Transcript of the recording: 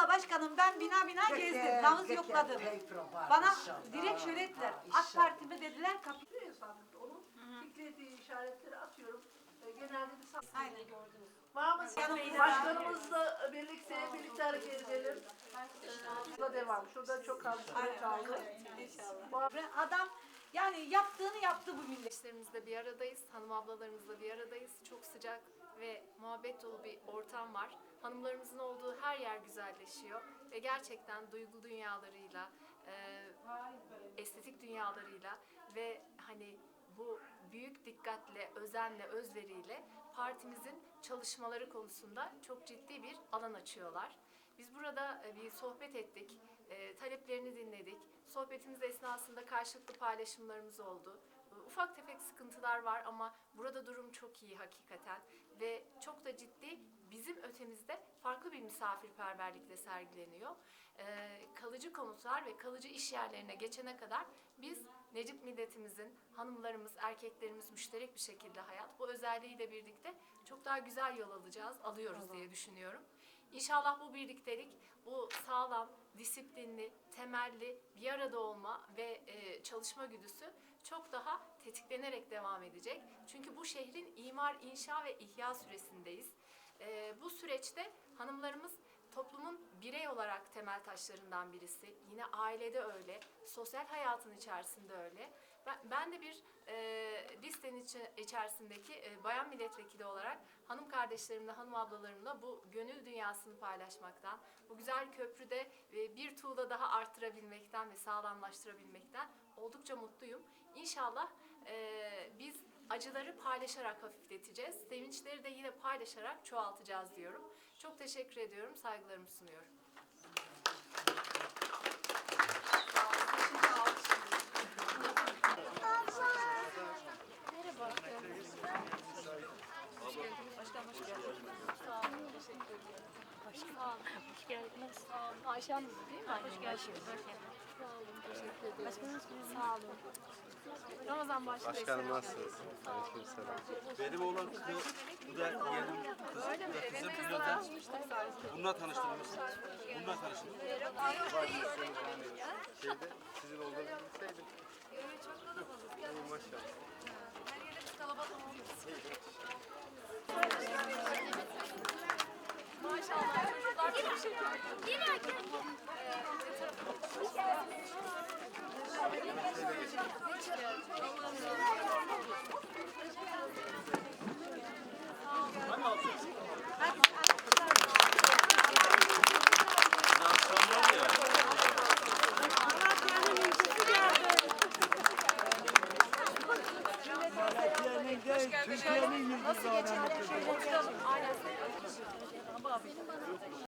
Valla başkanım ben bina bina gezdim. Nabız yokladım. Bana direkt şöyle dediler. AK Parti mi dediler kapı. Sandıkta onun işaretleri atıyorum. E, genelde bir sandık. Aynen gördünüz. Var mı? Başkanımızla birlikte birlikte hareket edelim. Ee, devam. Şurada çok az süre kaldı. İnşallah. Adam yani yaptığını yaptı bu millet. Kardeşlerimizle bir aradayız, hanım ablalarımızla bir aradayız. Çok sıcak ve muhabbet dolu bir ortam var. Hanımlarımızın olduğu her yer güzelleşiyor ve gerçekten duygu dünyalarıyla, e, estetik dünyalarıyla ve hani bu büyük dikkatle, özenle, özveriyle partimizin çalışmaları konusunda çok ciddi bir alan açıyorlar. Biz burada e, bir sohbet ettik, e, taleplerini dinledik. Sohbetimiz esnasında karşılıklı paylaşımlarımız oldu. Ufak tefek sıkıntılar var ama burada durum çok iyi hakikaten ve çok da ciddi bizim ötemizde farklı bir misafirperverlikle sergileniyor. E, kalıcı konutlar ve kalıcı iş yerlerine geçene kadar biz Necip milletimizin hanımlarımız, erkeklerimiz müşterek bir şekilde hayat bu özelliğiyle birlikte çok daha güzel yol alacağız, alıyoruz diye düşünüyorum. İnşallah bu birliktelik, bu sağlam, disiplinli, temelli bir arada olma ve e, çalışma güdüsü çok daha tetiklenerek devam edecek. Çünkü bu şehrin imar, inşa ve ihya süresindeyiz. E, bu süreçte hanımlarımız toplumun birey olarak temel taşlarından birisi. Yine ailede öyle, sosyal hayatın içerisinde öyle. Ben, de bir e, listenin içerisindeki e, bayan milletvekili olarak hanım kardeşlerimle, hanım ablalarımla bu gönül dünyasını paylaşmaktan, bu güzel köprüde e, bir tuğla daha arttırabilmekten ve sağlamlaştırabilmekten oldukça mutluyum. İnşallah e, biz acıları paylaşarak hafifleteceğiz, sevinçleri de yine paylaşarak çoğaltacağız diyorum. Çok teşekkür ediyorum, saygılarımı sunuyorum. Hoş geldiniz. Ayşe Hanım değil mi? Hoş geldiniz. Sağ olun, teşekkür ederim. Başkanımız Sağ olun. Ramazan başlıyor. Başkanım nasılsınız? Aleykümselam. Benim oğlan bu da yeğenim kızı. Öyle mi? Bu da Evet, kızım, ne bu da kadar? Bununla tanıştırmış. Bununla tanıştırmış. Şeyde sizin olduğunuzu bilseydim. Evet, çok kalabalık. İyi maşallah. Her yere kalabalık. Maşallah çocuklar çok şeker. Türkiye'nin yıldızı olan. Aynen.